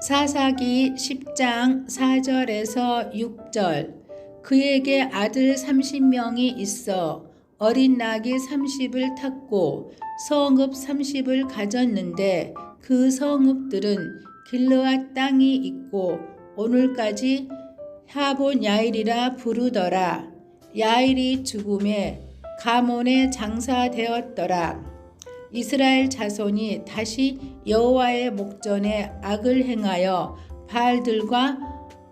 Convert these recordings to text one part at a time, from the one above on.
사사기 10장 4절에서 6절. 그에게 아들 30명이 있어 어린 낙이 30을 탔고 성읍 30을 가졌는데 그 성읍들은 길르앗 땅이 있고 오늘까지 하본 야일이라 부르더라. 야일이 죽음에 가몬에 장사되었더라 이스라엘 자손이 다시 여호와의 목전에 악을 행하여 바알들과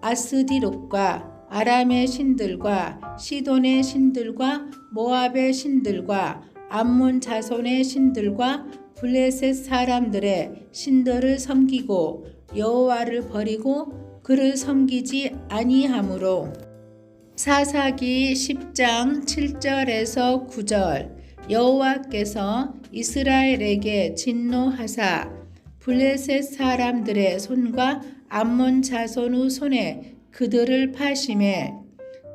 아스디롯과 아람의 신들과 시돈의 신들과 모압의 신들과 암몬 자손의 신들과 블레셋 사람들의 신들을 섬기고 여호와를 버리고 그를 섬기지 아니하므로. 사사기 10장 7절에서 9절 여호와께서 이스라엘에게 진노하사 블레셋 사람들의 손과 암몬 자손의 손에 그들을 파심해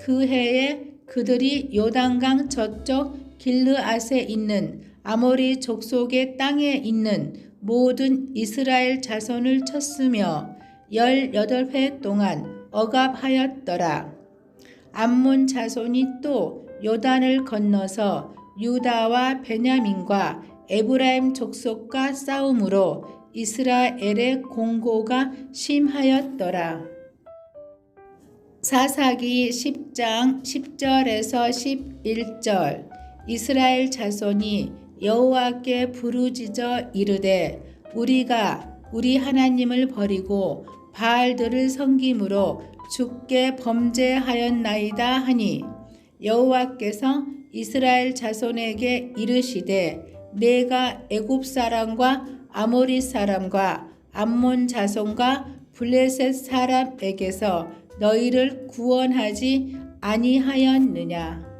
그 해에 그들이 요단강 저쪽 길르앗에 있는 아모리 족속의 땅에 있는 모든 이스라엘 자손을 쳤으며 열여덟 해 동안 억압하였더라. 암몬 자손이 또 요단을 건너서 유다와 베냐민과 에브라임 족속과 싸움으로 이스라엘의 공고가 심하였더라. 사사기 10장 10절에서 11절 이스라엘 자손이 여호와께 부르짖어 이르되 우리가 우리 하나님을 버리고 바알들을 섬김으로 주께 범죄하였나이다 하니 여호와께서 이스라엘 자손에게 이르시되 내가 애굽 사람과 아모리 사람과 암몬 자손과 블레셋 사람에게서 너희를 구원하지 아니하였느냐